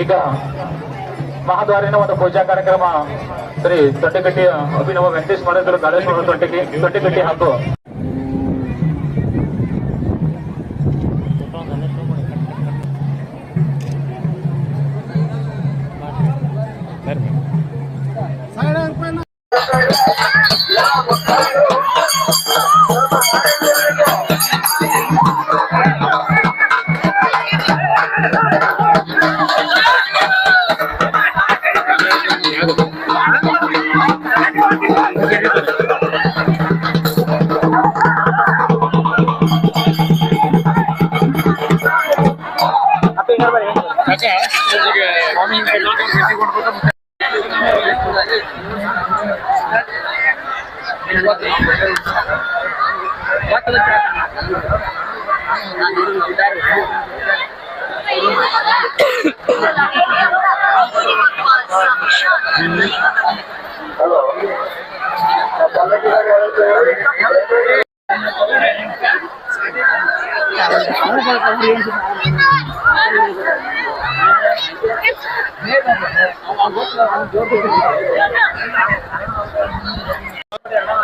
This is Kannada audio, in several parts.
ಈಗ ಮಹಾದ್ವಾರಿನ ಒಂದು ಪೂಜಾ ಕಾರ್ಯಕ್ರಮ ಶ್ರೀ ತೊಂಡೆಗಟ್ಟಿ ಅಭಿನವ ವೆಂಕಟೇಶ್ ಮಹಾರಾಜರು ಕಾಳೇಶ್ವರ ತೊಂಡೆಗೆ Acá, eh, Halo.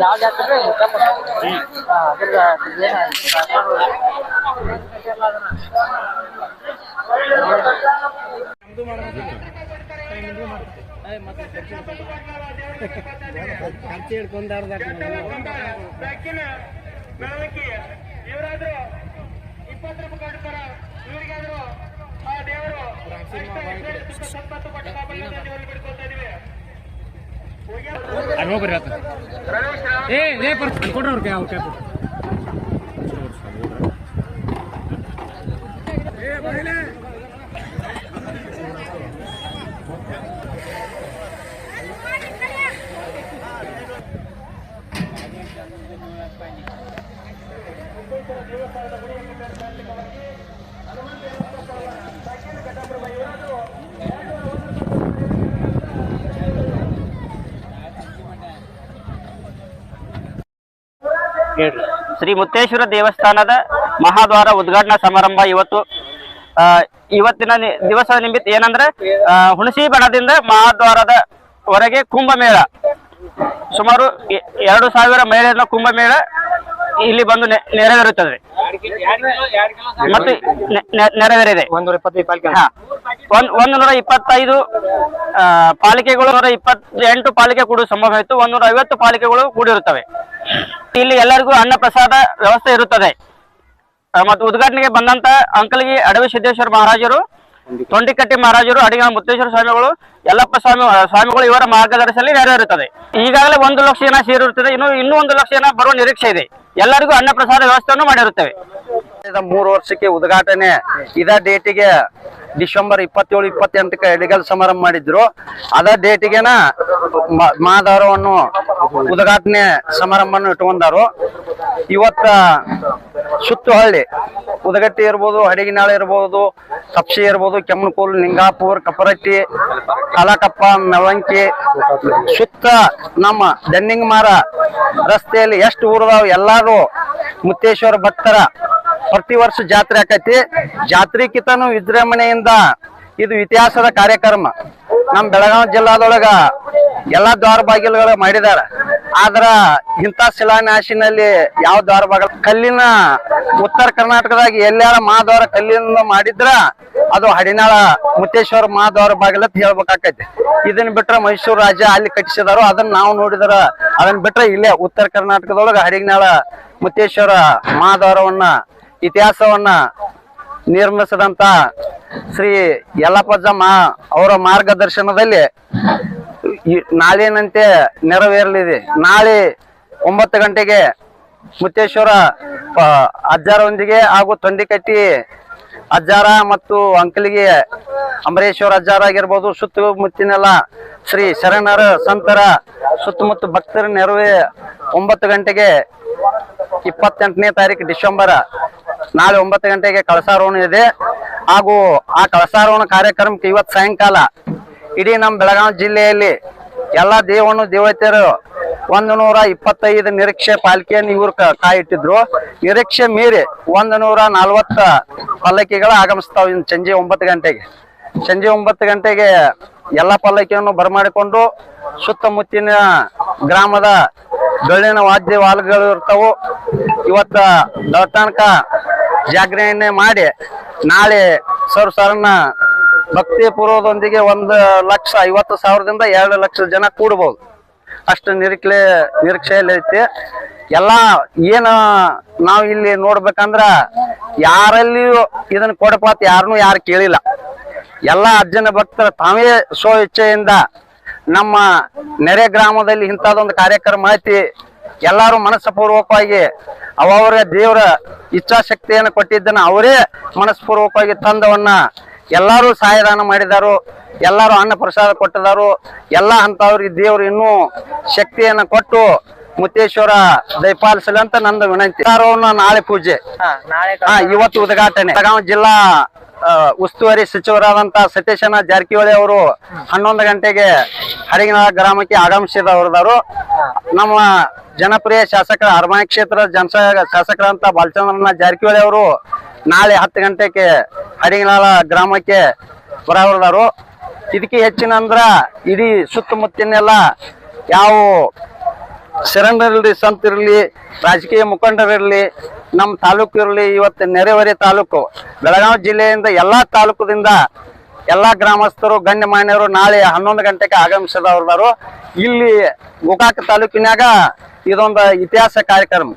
ಯಾವ ಜಾತ್ರೆ ಅದ್ರ ಖರ್ಚು ಹಿಡ್ಕೊಂಡಾರ್ದ ಬೆಳಕಿನ ಬೆಳವಣಿಗೆ ಇವರಾದ್ರು ಇಪ್ಪತ್ತು ರೂಪಾಯಿ ಕೊಡ್ತಾರ ಇವರಿಗಾದ್ರು ಆ ಏ ಲೇ ಪರ್ಸ್ ಕೊಡ್ರಿ ಅವ್ರಿಗೆ ಅವ್ರ ಕ್ಯಾಪ್ ಶ್ರೀ ಮುತ್ತೇಶ್ವರ ದೇವಸ್ಥಾನದ ಮಹಾದ್ವಾರ ಉದ್ಘಾಟನಾ ಸಮಾರಂಭ ಇವತ್ತು. ಇವತ್ತಿನ ದಿವಸದ ನಿಮಿತ್ತ ಏನಂದ್ರೆ ಹುಣಸಿ ಬಣದಿಂದ ಮಹಾದ್ವಾರದ ವರೆಗೆ ಕುಂಭಮೇಳ. ಸುಮಾರು ಎರಡು ಸಾವಿರ ಮಹಿಳೆಯರ ಕುಂಭಮೇಳ ಇಲ್ಲಿ ಬಂದು ನೆ- ನೆರವೇರುತ್ತದೆ. ಮತ್ತು ನೆರವೇರಿದೆ. ಒಂದ್ ನೂರ ಇಪ್ಪತ್ತೈದು ಪಾಲಿಕೆಗಳು ನೂರ ಇಪ್ಪತ್ತೆಂಟು ಪಾಲಿಕೆ ಕೂಡ ಸಂಭವ ಇತ್ತು ಒಂದೂರ ಐವತ್ತು ಪಾಲಿಕೆಗಳು ಕೂಡಿರುತ್ತವೆ. ಇಲ್ಲಿ ಎಲ್ಲರಿಗೂ ಅನ್ನ ಪ್ರಸಾದ ವ್ಯವಸ್ಥೆ ಇರುತ್ತದೆ. ಮತ್ತು ಉದ್ಘಾಟನೆಗೆ ಬಂದಂತ ಅಂಕಲ್ಗಿ ಅಡವಿ ಸಿದ್ದೇಶ್ವರ ಮಹಾರಾಜರು, ತೊಂಡಿಕಟ್ಟಿ ಮಹಾರಾಜರು ಅಡಿಗ ಮುತ್ತೇಶ್ವರ ಸ್ವಾಮಿಗಳು, ಯಲ್ಲಪ್ಪ ಸ್ವಾಮಿ ಸ್ವಾಮಿಗಳು ಇವರ ಮಾರ್ಗದರ್ಶನಲ್ಲಿ ನೆರವೇರುತ್ತದೆ. ಈಗಾಗಲೇ ಒಂದು ಲಕ್ಷ ಜನ ಸೇರಿರುತ್ತದೆ. ಇನ್ನು, ಇನ್ನೂ ಒಂದು ಲಕ್ಷ ಜನ ಬರುವ ನಿರೀಕ್ಷೆ ಇದೆ. ಎಲ್ಲರಿಗೂ ಅನ್ನ ಪ್ರಸಾದ ವ್ಯವಸ್ಥೆಯನ್ನು ಮಾಡಿರುತ್ತೇವೆ. ಮೂರು ವರ್ಷಕ್ಕೆ ಉದ್ಘಾಟನೆ ಇದ ಡೇಟಿಗೆ ಡಿಸೆಂಬರ್ ಇಪ್ಪತ್ತೇಳು, ಇಪ್ಪತ್ತೆಂಟಕ್ಕೆ ಎಡಿಗಲ್ ಸಮಾರಂಭ ಮಾಡಿದ್ರು. ಅದ ಡೇಟಿಗೆನ ಮಾದಾರವನ್ನು ಉದ್ಘಾಟನೆ ಸಮಾರಂಭವನ್ನು ಇಟ್ಕೊಂಡಾರು. ಇವತ್ತ ಸುತ್ತುಹಳ್ಳಿ, ಉದಗಟ್ಟಿ ಇರ್ಬೋದು, ಹಡಗಿನಾಳ ಇರ್ಬೋದು, ಕಪ್ಸಿ ಇರ್ಬೋದು, ಕೆಮ್ಮನಕೂಲ್, ನಿಂಗಾಪುರ್, ಕಪರಟ್ಟಿ, ಕಲಾಕಪ್ಪ ಮೆಳವಂಕಿ ಸುತ್ತ ನಮ್ಮ ದನ್ನಿಂಗ್ ಮಾರ ರಸ್ತೆಯಲ್ಲಿ ಎಷ್ಟು ಊರದಾವ್ ಎಲ್ಲಾರು ಮುತ್ತೇಶ್ವರ ಭಕ್ತರ ಪ್ರತಿ ವರ್ಷ ಜಾತ್ರೆ ಆಕೈತಿ. ಜಾತ್ರೆಕಿತನು ವಿಜೃಂಭಣೆಯಿಂದ ಇದು ಇತಿಹಾಸದ ಕಾರ್ಯಕ್ರಮ. ನಮ್ಮ ಬೆಳಗಾವಿ ಜಿಲ್ಲಾದೊಳಗ ಎಲ್ಲಾ ದ್ವಾರ ಬಾಗಿಲುಗಳು ಮಾಡಿದಾರ. ಆದ್ರ ಇಂಥ ಶಿಲಾನ್ಯಾಸಿನಲ್ಲಿ ಯಾವ ದ್ವಾರ ಬಾಗಿಲು ಕಲ್ಲಿನ ಉತ್ತರ ಕರ್ನಾಟಕದಾಗ ಎಲ್ಲಾರ ಮಹಾದ್ವಾರ ಕಲ್ಲಿನಿಂದ ಮಾಡಿದ್ರ ಅದು ಹಡಿನಾಳ ಮುತ್ತೇಶ್ವರ ಮಹಾದ್ವಾರ ಬಾಗಿಲು ಅಂತ ಹೇಳ್ಬೇಕಾಕೈತಿ. ಇದನ್ನ ಬಿಟ್ರೆ ಮೈಸೂರು ರಾಜ್ಯ ಅಲ್ಲಿ ಕಟ್ಟಿಸಿದಾರೋ. ಅದನ್ನ ನಾವು ನೋಡಿದ್ರ ಅದನ್ನ ಬಿಟ್ರೆ ಇಲ್ಲೇ ಉತ್ತರ ಕರ್ನಾಟಕದೊಳಗ ಹಡಿನಾಳ ಮುತ್ತೇಶ್ವರ ಮಹಾದ್ವಾರವನ್ನ ಇತಿಹಾಸವನ್ನ ನಿರ್ಮಿಸಿದಂತ ಶ್ರೀ ಯಲ್ಲಪ್ಪಜ್ಜ ಅವರ ಮಾರ್ಗದರ್ಶನದಲ್ಲಿ ನಾಳಿನಂತೆ ನೆರವೇರಲಿದೆ. ನಾಳೆ ಒಂಬತ್ತು ಗಂಟೆಗೆ ಮುತ್ತೇಶ್ವರ ಅಜ್ಜಾರೊಂದಿಗೆ ಹಾಗೂ ತೊಂಡಿಕಟ್ಟಿ ಅಜ್ಜಾರ ಮತ್ತು ಅಂಕಲಿಗೆ ಅಂಬರೇಶ್ವರ ಅಜ್ಜಾರ ಆಗಿರ್ಬೋದು, ಸುತ್ತಮುತ್ತಿನೆಲ್ಲ ಶ್ರೀ ಶರಣರ ಸಂತರ, ಸುತ್ತಮುತ್ತ ಭಕ್ತರ ನೆರವೇ ಒಂಬತ್ತು ಗಂಟೆಗೆ ಇಪ್ಪತ್ತೆಂಟನೇ ತಾರೀಕು ಡಿಸೆಂಬರ್ ನಾಳೆ ಒಂಬತ್ತು ಗಂಟೆಗೆ ಕಳಸಾರೋಹಣ ಇದೆ. ಹಾಗೂ ಆ ಕಳಸಾರೋಹಣ ಕಾರ್ಯಕ್ರಮಕ್ಕೆ ಇವತ್ತು ಸಾಯಂಕಾಲ ಇಡೀ ನಮ್ಮ ಬೆಳಗಾವಿ ಜಿಲ್ಲೆಯಲ್ಲಿ ಎಲ್ಲ ದೇವನು ದೇವತೆಯರು ಒಂದು ನೂರ ಇಪ್ಪತ್ತೈದು ನಿರೀಕ್ಷೆ ಪಾಲಿಕೆಯನ್ನು ಇವರು ಕಾಯಿಟ್ಟಿದ್ರು. ನಿರೀಕ್ಷೆ ಮೀರಿ ಒಂದು ನೂರ ನಲ್ವತ್ತ ಪಲ್ಲಕ್ಕಿಗಳು ಆಗಮಿಸ್ತಾವ ಇನ್ನು ಸಂಜೆ ಒಂಬತ್ತು ಗಂಟೆಗೆ. ಸಂಜೆ ಒಂಬತ್ತು ಗಂಟೆಗೆ ಎಲ್ಲ ಪಲ್ಲಕ್ಕಿಯನ್ನು ಬರಮಾಡಿಕೊಂಡು ಸುತ್ತಮುತ್ತಿನ ಗ್ರಾಮದ ಬೆಳ್ಳಿನ ವಾದ್ಯ ವಾಲ್ಗಳು ಇರ್ತಾವು. ಇವತ್ತ ದೌತಾನಕ ಜಾಗರಣೆ ಮಾಡಿ ನಾಳೆ ಸರ್ ಸರ್ನ ಭಕ್ತಿ ಪೂರ್ವದೊಂದಿಗೆ ಒಂದು ಲಕ್ಷ ಐವತ್ತು ಸಾವಿರದಿಂದ ಎರಡು ಲಕ್ಷ ಜನ ಕೂಡಬಹುದು ಅಷ್ಟು ನಿರೀಕ್ಷೆ ನಿರೀಕ್ಷೆಯಲ್ಲಿ ಎಲ್ಲ ಏನು ನಾವು ಇಲ್ಲಿ ನೋಡ್ಬೇಕಂದ್ರ ಯಾರಲ್ಲಿಯೂ ಇದನ್ನ ಕೊಡಪಾತ್ ಯಾರನ್ನೂ ಯಾರು ಕೇಳಿಲ್ಲ. ಎಲ್ಲ ಅಜ್ಜನ ಭಕ್ತರ ತಾವೇ ಸ್ವ ಇಚ್ಛೆಯಿಂದ ನಮ್ಮ ನೆರೆ ಗ್ರಾಮದಲ್ಲಿ ಇಂಥದ್ದೊಂದು ಕಾರ್ಯಕ್ರಮ ಐತಿ. ಎಲ್ಲರೂ ಮನಸ್ಪೂರ್ವಕವಾಗಿ ಅವರ ದೇವರ ಇಚ್ಛಾಶಕ್ತಿಯನ್ನು ಕೊಟ್ಟಿದ್ದನ್ನ ಅವರೇ ಮನಸ್ಪೂರ್ವಕವಾಗಿ ತಂದವನ್ನ ಎಲ್ಲರೂ ಸಹಾಯದಾನ ಮಾಡಿದಾರು ಎಲ್ಲರೂ ಅನ್ನ ಪ್ರಸಾದ ಕೊಟ್ಟಿದಾರು ಎಲ್ಲ ಅಂತವ್ರಿಗೆ ದೇವರು ಇನ್ನೂ ಶಕ್ತಿಯನ್ನ ಕೊಟ್ಟು ಮುತ್ತೇಶ್ವರ ದಯಪಾಲಿಸಲಿ ಅಂತ ನಂದು ವಿನಂತಿ. ನಾಳೆ ಪೂಜೆ. ಇವತ್ತು ಉದ್ಘಾಟನೆ. ಬೆಳಗಾವಿ ಜಿಲ್ಲಾ ಉಸ್ತುವಾರಿ ಸಚಿವರಾದಂತ ಸತೀಶನ ಜಾರಕಿಹೊಳಿ ಅವರು ಹನ್ನೊಂದು ಗಂಟೆಗೆ ಹರಿಗಿನ ಗ್ರಾಮಕ್ಕೆ ಆಗಮಿಸಿದವರದವರು ನಮ್ಮ ಜನಪ್ರಿಯ ಶಾಸಕರ ಅರಮನೆ ಕ್ಷೇತ್ರದ ಜನಸ, ಶಾಸಕರಂತ ಬಾಲಚಂದ್ರನ ಜಾರಕಿಹೊಳಿ ಅವರು ನಾಳೆ ಹತ್ತು ಗಂಟೆಗೆ ಹರಿಗಿನಾಳ ಗ್ರಾಮಕ್ಕೆ ಬರವರದಾರು. ಇದಕ್ಕೆ ಹೆಚ್ಚಿನ ಅಂದ್ರ ಇಡೀ ಸುತ್ತಮುತ್ತಿನೆಲ್ಲ ಯಾವ ಶರಣರಿರ್ಲಿ ಸಂತಿರಲಿ, ರಾಜಕೀಯ ಮುಖಂಡರಿರ್ಲಿ ನಮ್ಮ ತಾಲೂಕು ಇರಲಿ, ಇವತ್ತು ನೆರೆಹೊರೆ ತಾಲೂಕು, ಬೆಳಗಾವಿ ಜಿಲ್ಲೆಯಿಂದ ಎಲ್ಲಾ ತಾಲೂಕದಿಂದ ಎಲ್ಲಾ ಗ್ರಾಮಸ್ಥರು ಗಣ್ಯಮಾನ್ಯರು ನಾಳೆ ಹನ್ನೊಂದು ಗಂಟೆಗೆ ಆಗಮಿಸಿದವರು ಇಲ್ಲಿ ಗೋಕಾಕ ತಾಲೂಕಿನಾಗ ಇದೊಂದು ಇತಿಹಾಸ ಕಾರ್ಯಕ್ರಮ.